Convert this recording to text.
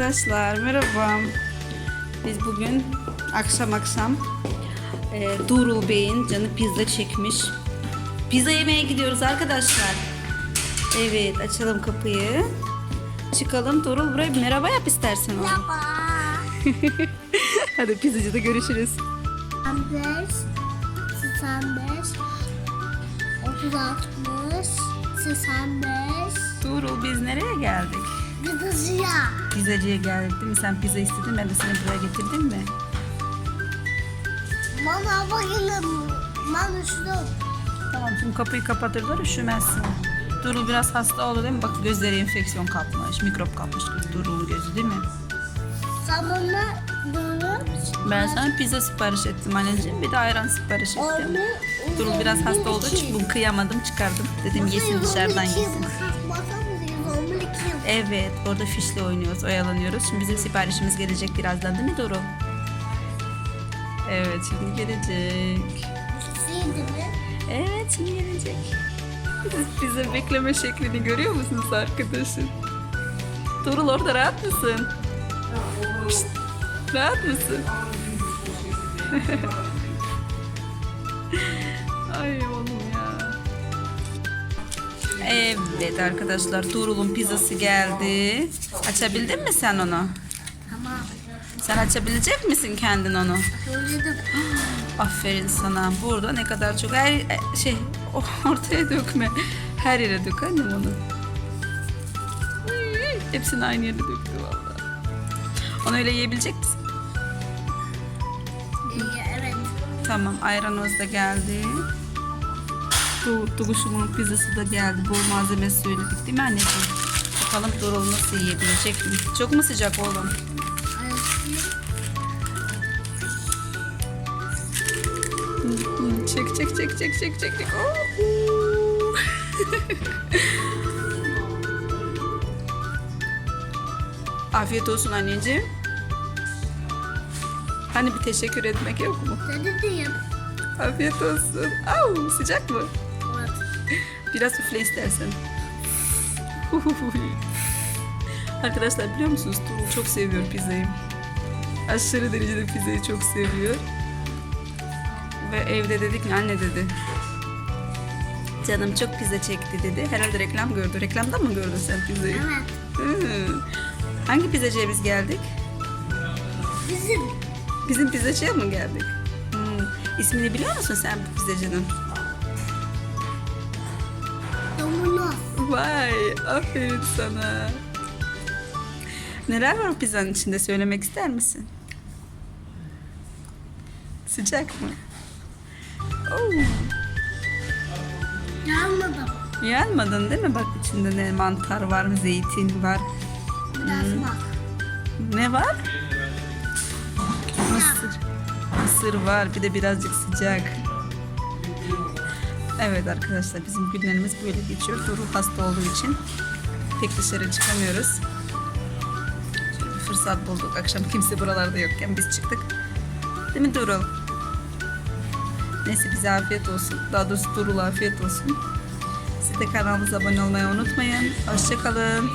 Arkadaşlar merhaba. Biz bugün akşam akşam e, Durul Bey'in canı pizza çekmiş. Pizza yemeye gidiyoruz arkadaşlar. Evet açalım kapıyı. Çıkalım Durul buraya bir merhaba yap istersen oğlum. Merhaba. Hadi pizzacıda görüşürüz. 15, 85, 30, 60, 85, Durul biz nereye geldik? Gıdızıya. Pizzacıya geldik değil mi? Sen pizza istedin ben de seni buraya getirdim mi? Bana bayılım. Ben üşüdüm. Tamam şimdi kapıyı kapatırlar üşümezsin. Durul biraz hasta oldu değil mi? Bak gözleri enfeksiyon kapmış, mikrop kapmış Durul'un gözü değil mi? Sen bana durup Ben sana pizza sipariş ettim anneciğim. Bir de ayran sipariş ettim. Durul biraz hasta olduğu için bunu kıyamadım çıkardım. Dedim yesin dışarıdan yesin. Evet orada fişle oynuyoruz, oyalanıyoruz. Şimdi bizim siparişimiz gelecek birazdan değil mi Durul? Evet şimdi gelecek. Evet şimdi gelecek. Pizza bekleme şeklini görüyor musunuz arkadaşım? Durul orada rahat mısın? Pişt, rahat mısın? Evet arkadaşlar Tuğrul'un pizzası geldi. Açabildin mi sen onu? Tamam. Sen açabilecek misin kendin onu? Söyledim. Aferin sana. Burada ne kadar çok her şey ortaya dökme. Her yere dök annem onu. Hepsini aynı yere döktü vallahi. Onu öyle yiyebilecek misin? Evet. Tamam ayranımız da geldi. Duguşumun pizzası da geldi. Bol malzemesi söyledik değil mi anneciğim? Bakalım Dorul nasıl yiyebilecek mi? Çok mu sıcak oğlum? Çek çek çek çek çek çek çek. Oo. Afiyet olsun anneciğim. Hani bir teşekkür etmek yok mu? Afiyet olsun. Au, sıcak mı? Biraz üfle istersen. Arkadaşlar biliyor musunuz Tuğrul çok seviyor pizzayı. Aşırı derecede pizzayı çok seviyor. Ve evde dedik ki anne dedi. Canım çok pizza çekti dedi. Herhalde reklam gördü. Reklamdan mı gördün sen pizzayı? Evet. Hı. Hangi pizzacıya biz geldik? Bizim. Bizim pizzacıya mı geldik? Hmm. İsmini biliyor musun sen bu pizzacının? Vay, aferin sana. Neler var o pizzanın içinde söylemek ister misin? Sıcak mı? Oo, Yanmadım. yanmadın değil mi? Bak içinde ne mantar var, zeytin var. Biraz bak. Ne var? Mısır. Mısır var. Bir de birazcık sıcak. Evet arkadaşlar bizim günlerimiz böyle geçiyor. Duru hasta olduğu için pek dışarı çıkamıyoruz. Şöyle bir fırsat bulduk. Akşam kimse buralarda yokken biz çıktık. Değil mi Durul? Neyse bize afiyet olsun. Daha doğrusu Durul afiyet olsun. Siz de kanalımıza abone olmayı unutmayın. Hoşçakalın.